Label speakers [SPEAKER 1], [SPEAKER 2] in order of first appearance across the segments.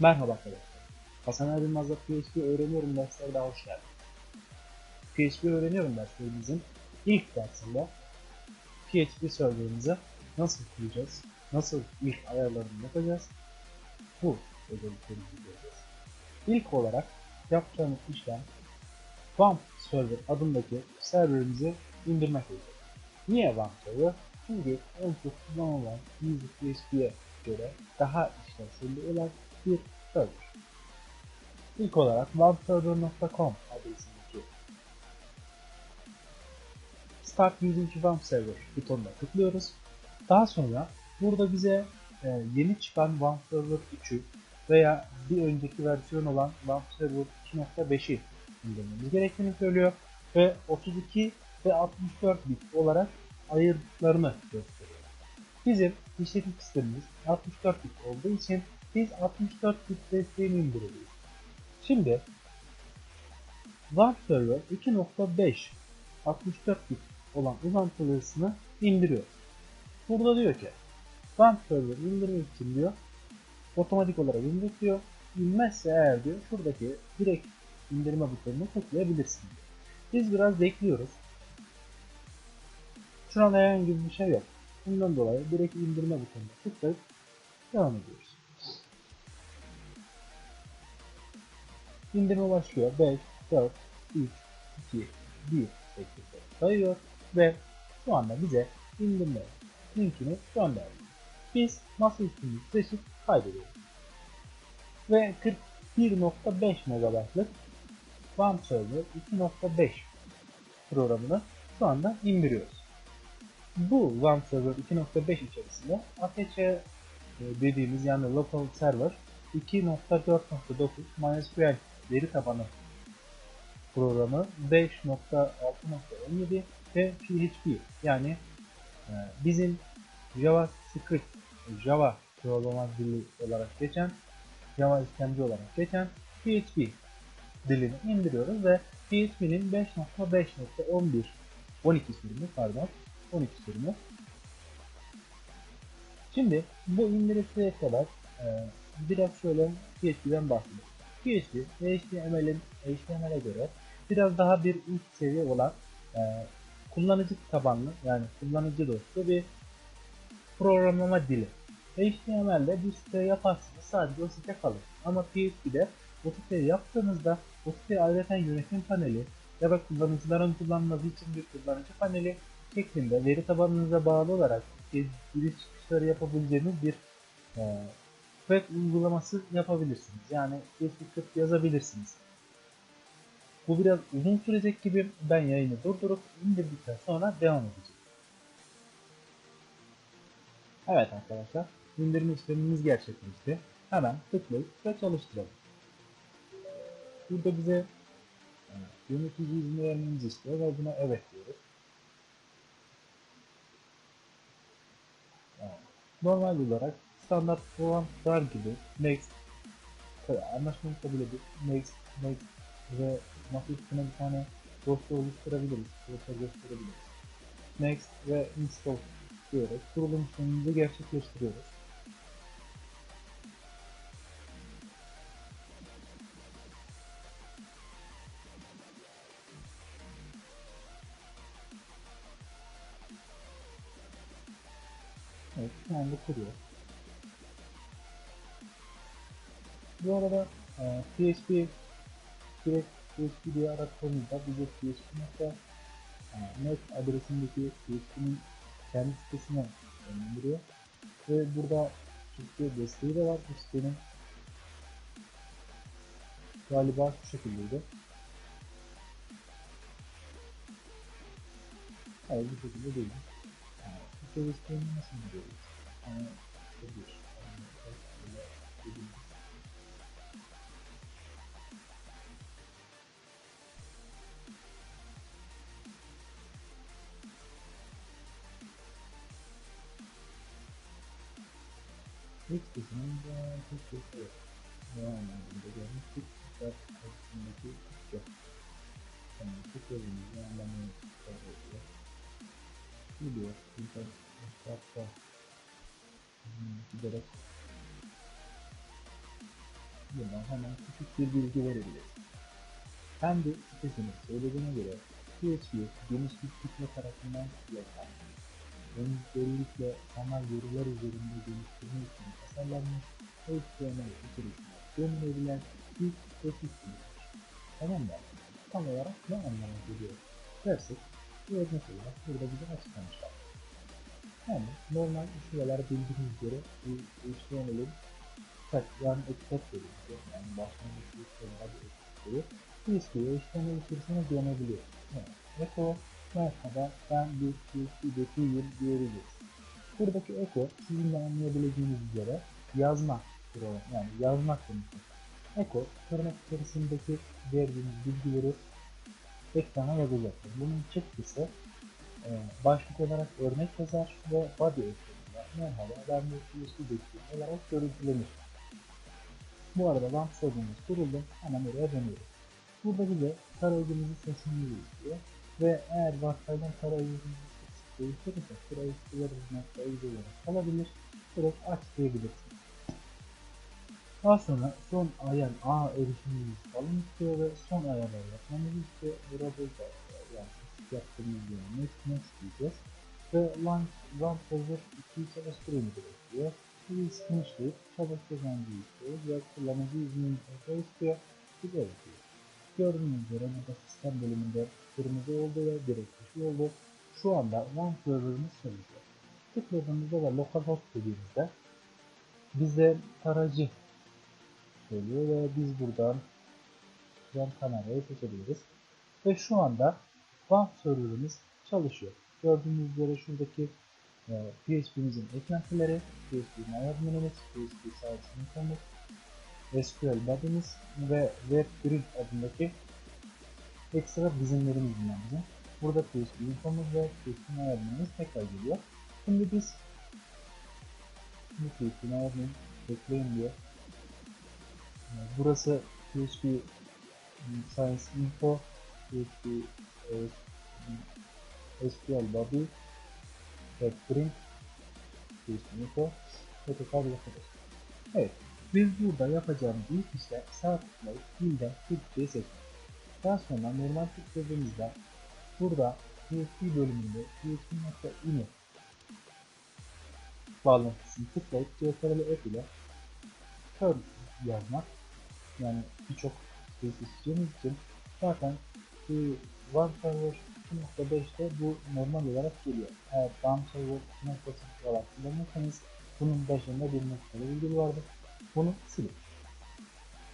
[SPEAKER 1] Merhaba arkadaşlar. Hasan Er Yılmaz'la PHP öğreniyorum derslerine hoş geldiniz. PHP öğreniyorum derslerimizin ilk dersinde PHP serverimizi nasıl kuracağız, nasıl ilk ayarlarını yapacağız, bu özelliklerimizi göreceğiz. İlk olarak yapacağımız işlem WAMP server adındaki serverimizi indirmek olacak. Niye WAMP server? Çünkü en çok kullanılan Easy PHP'ye göre daha işlevselli olan bir server. İlk olarak wampserver.com adresindeki Start Using WAMP Server butonuna tıklıyoruz. Daha sonra burada bize e, yeni çıkan WAMP Server 3'ü veya bir önceki versiyon olan WAMP Server 2.5'i indirmemiz gerektiğini söylüyor ve 32 ve 64 bit olarak ayırdıklarını gösteriyor. Bizim işletim sistemimiz 64 bit olduğu için biz 64 bit desteğini indiriyoruz. Şimdi WAMP Server 2.5 64 bit olan uzantılısını indiriyor. Burada diyor ki WAMP Server indirmek için diyor otomatik olarak indir diyor. İnmezse eğer diyor şuradaki direkt indirme butonuna tıklayabilirsin diyor. Biz biraz bekliyoruz. Şu an herhangi bir şey yok. Bundan dolayı direkt indirme butonuna tıklayıp devam ediyoruz. İndirme başlıyor. 5, 4, 3, 2, 1 şeklinde sayıyor ve şu anda bize indirme linkini gönderdi. Biz masa üstünü seçip kaydediyoruz. Ve 41.5 MB'lık WAMP Server 2.5 programını şu anda indiriyoruz. Bu WAMP Server 2.5 içerisinde ATC dediğimiz yani Local Server 2.4.9 MySQL veri tabanı programı 5.6.17 ve PHP yani bizim JavaScript, Java programa dili olarak geçen, Java işlemci olarak geçen PHP dilini indiriyoruz ve PHP'nin 5.5.11 12 sürümü pardon 12 sürümü. Şimdi bu indirisiye kadar e, biraz şöyle PHP'den bahsedelim. PHP, HTML'in HTML'e göre biraz daha bir üst seviye olan e, kullanıcı tabanlı yani kullanıcı dostu bir programlama dili. HTML'de bir site yaparsınız sadece o site kalır. Ama PHP'de o siteyi yaptığınızda o siteye ayrıca yönetim paneli ya da kullanıcıların kullanması için bir kullanıcı paneli şeklinde veri tabanınıza bağlı olarak giriş çıkışları yapabileceğiniz bir e, web uygulaması yapabilirsiniz. Yani script yazabilirsiniz. Bu biraz uzun sürecek gibi ben yayını durdurup indirdikten sonra devam edeceğim. Evet arkadaşlar indirme işlemimiz gerçekleşti. Hemen tıklayıp ve çalıştıralım. Burada bize yönetici izni vermemizi istiyor ve buna evet diyoruz. Normal olarak standart programlar gibi next anlaşmayı kabul edip next next ve masa üstüne bir tane dosya oluşturabiliriz. Dosya gösterebiliriz. Next ve install diyerek kurulum işlemimizi gerçekleştiriyoruz. Bu arada e, PHP direkt PHP diye arattığımızda bize PHP.net adresindeki PHP'nin kendi sitesine yönlendiriyor. Ve burada Türkçe desteği de var bu sitenin. Galiba şu şekildeydi. Hayır bu şekilde değil. Yani, Türkçe desteğini nasıl biliyoruz? Yani, Türkçesi yok. Devam anlamında gelmiştik. Ders arasındaki Türkçe. Yani Türkçemizi anlamaya çalışıyor. Gidiyor. İnternet hesapta giderek Buradan hemen küçük bir bilgi verebiliriz. Kendi sitesinin söylediğine göre PHP geniş bir kitle tarafından üretilen, öncelikle temel veriler üzerinde geliştirme için tasarlanmış HTML içerisinde gönderilen ilk ekosistemdir. Tamam mı? Tam olarak ne anlama geliyor dersek bu örnek olarak burada bize açıklamışlar. Yani normal şuralar bildiğiniz üzere HTML'in tek yani etiket veriyor. Yani başlangıç HTML bir etiket veriyor. PHP'ye HTML içerisine dönebiliyor. Yani Eko mesela ben bir PHP detayım diyebiliriz. Buradaki eko sizin de anlayabileceğiniz üzere yazma yani yazmak demek. Eko tırnak içerisindeki verdiğiniz bilgileri ekrana yazacaktır. Bunun çıktısı e, başlık olarak örnek yazar ve body ekleniyor. Merhaba ben bir PHP bekliyorum olarak görüntülenir. Bu arada WAMP serverimiz kuruldu. Hemen oraya dönüyoruz. Burada bize tarayıcımızı seçmemizi istiyor. Ve eğer varsayılan tarayıcımızı değiştirirse tarayıcılarımız.exe olarak kalabilir. Direkt aç diyebilirsiniz. Daha sonra son ayar A erişimimiz alın istiyor ve son ayarları yapmamızı istiyor. Burada da yani yaptığımız gibi next next diyeceğiz. Ve launch run server 2'yi çalıştırın diyor. Bir sıkmışlayıp çalıştırılan istiyor. Ya kullanıcı iznini istiyor. Bir de diyor. Gördüğünüz üzere burada sistem bölümünde kırmızı oldu ve direkt yeşil oldu. Şu anda one server'ımız çalışıyor. Tıkladığımızda ve localhost dediğimizde bize tarayıcı söylüyor ve biz buradan yan kamerayı seçebiliriz. Ve şu anda one server'ımız çalışıyor. Gördüğünüz üzere şuradaki e, PHP'mizin eklentileri, PHP MyAdmin'imiz, PHP Service Info'muz, SQL body'miz ve WebGrid adındaki ekstra dizinlerimiz bunlar. Burada PHP infomuz ve PHP MyAdmin'imiz tekrar geliyor. Şimdi biz bu PHP MyAdmin ekleyin diyor. Burası PHP Science Info, PHP SQL Body, WebGrid, PHP Info tekrar yapacağız. Evet, biz burada yapacağımız ilk işlem sağ tıklayıp dilden Türkçe'yi seçmek. Daha sonra normal tıkladığımızda burada PHP bölümünde PHP.ini bağlantısını tıklayıp CTRL F ile kör yazmak yani birçok şey seçeceğimiz için zaten bu OneServer 2.5'te bu normal olarak geliyor. Eğer OneServer 2.0 olarak kullanırsanız bunun başında bir noktalı virgül vardır. Bunu silin.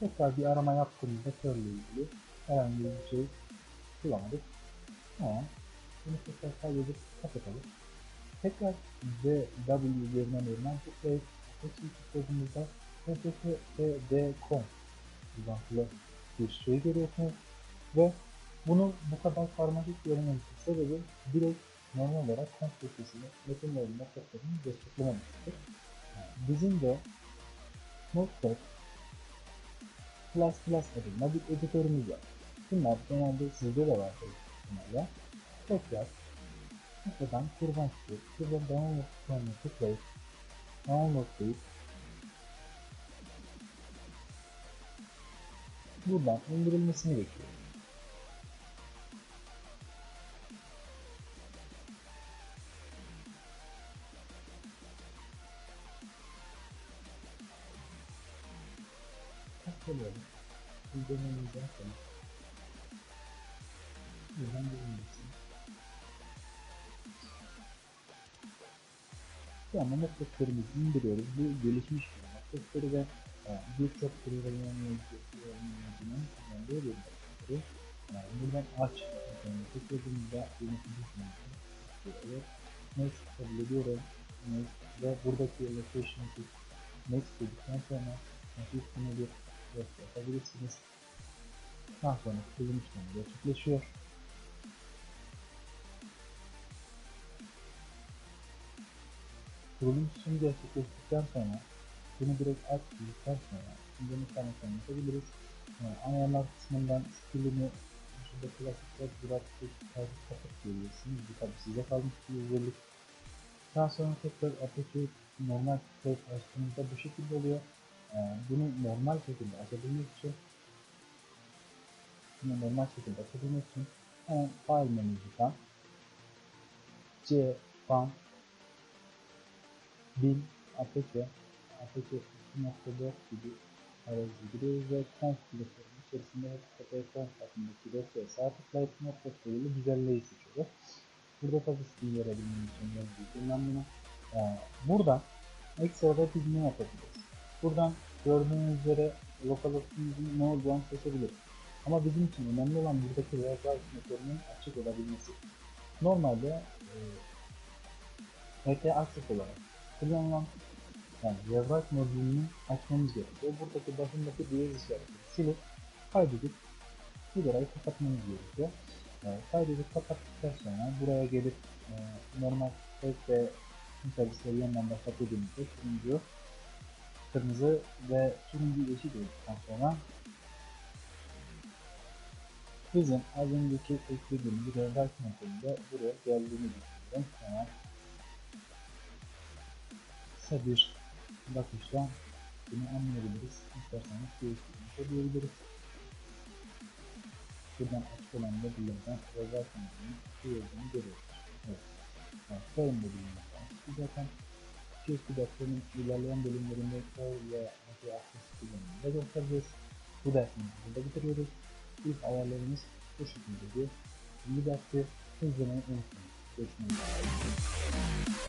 [SPEAKER 1] Tekrar bir arama yaptığımızda körle ilgili herhangi bir şey bulamadık. Tamam. Bunu tekrar kaydedip kapatalım. Tekrar D, W üzerinden örneğin tıklayıp Apache'yi tıkladığımızda PTT.com uzantılı bir şey görüyorsunuz ve bunu bu kadar karmaşık görmemizin sebebi direkt normal olarak kont sitesini metinlerinde topladığını desteklememektedir. Bizim de Notepad Plus Plus adında bir editörümüz var. Bunlar genelde sizde de vardır ihtimalle. Tekrar Buradan kurban tutup, şuradan download butonuna tıklayıp download deyip buradan indirilmesini bekliyoruz. Tıklıyorum. İndirmemizden sonra buradan indirsin. Şu anda indiriyoruz. Bu gelişmiş notebookları ve birçok programcının kullandığı bir notebookları. Yani buradan aç yani tıkladığımızda yönetici sunucu Next kabul ediyorum. Next ve buradaki location Next dedikten sonra hafif yine bir rest yapabilirsiniz. Daha sonra kurulum işlemi gerçekleşiyor. kurulum için gerçekleştikten sonra bunu direkt aç dedikten sonra şimdi tane yapabiliriz. Yani ayarlar kısmından stilini şurada klasikler grafik tarzı kapat görüyorsunuz. Bu tabi size kalmış bir özellik. Daha sonra tekrar Apache normal tıklayıp açtığınızda bu şekilde oluyor. Ee, bunu normal şekilde açabilmek için bunu normal şekilde açabilmek için hemen file menüsünden C, fan, bin, apache, apache 2.4 gibi arayüzü giriyoruz ve conf bloklarının içerisinde http conf adındaki dosyaya sağ tıklayıp nokta koyulu güzelleyi seçiyoruz. Burada tabii sizin verebilmeniz için ben bunu ee, buradan ekstra da biz ne yapabiliriz? Buradan gördüğünüz üzere lokaliti'nin ne olacağını seçebiliriz. Ama bizim için önemli olan buradaki real motorunun açık olabilmesi. Normalde e, RT aktif olarak kullanılan yani Rewrite modülünü açmamız gerekiyor. Buradaki başındaki diyez işaretini silip kaydedip sigarayı kapatmamız gerekiyor. E, kaydedip kapattıktan sonra buraya gelip e, normal tek ve servisleri yeniden başlatılduğumuzda turuncu, kırmızı ve turuncu yeşil olduktan sonra bizim az önceki eklediğimiz Rewrite modülünde buraya geldiğini düşünüyorum. Hemen kısa bir bakışla bunu anlayabiliriz. İsterseniz değiştirmiş diyebiliriz. Buradan açık olan modüllerden Rewrite modülünün şu olduğunu görüyoruz. Evet. Yani Chrome modülünü zaten PHP derslerinin ilerleyen bölümlerinde Chrome ve Happy Access kullanımında göstereceğiz. Bu dersimizi burada bitiriyoruz. İlk ayarlarımız bu şekilde diyor. Bu dersi izlemeyi unutmayın. Görüşmek üzere.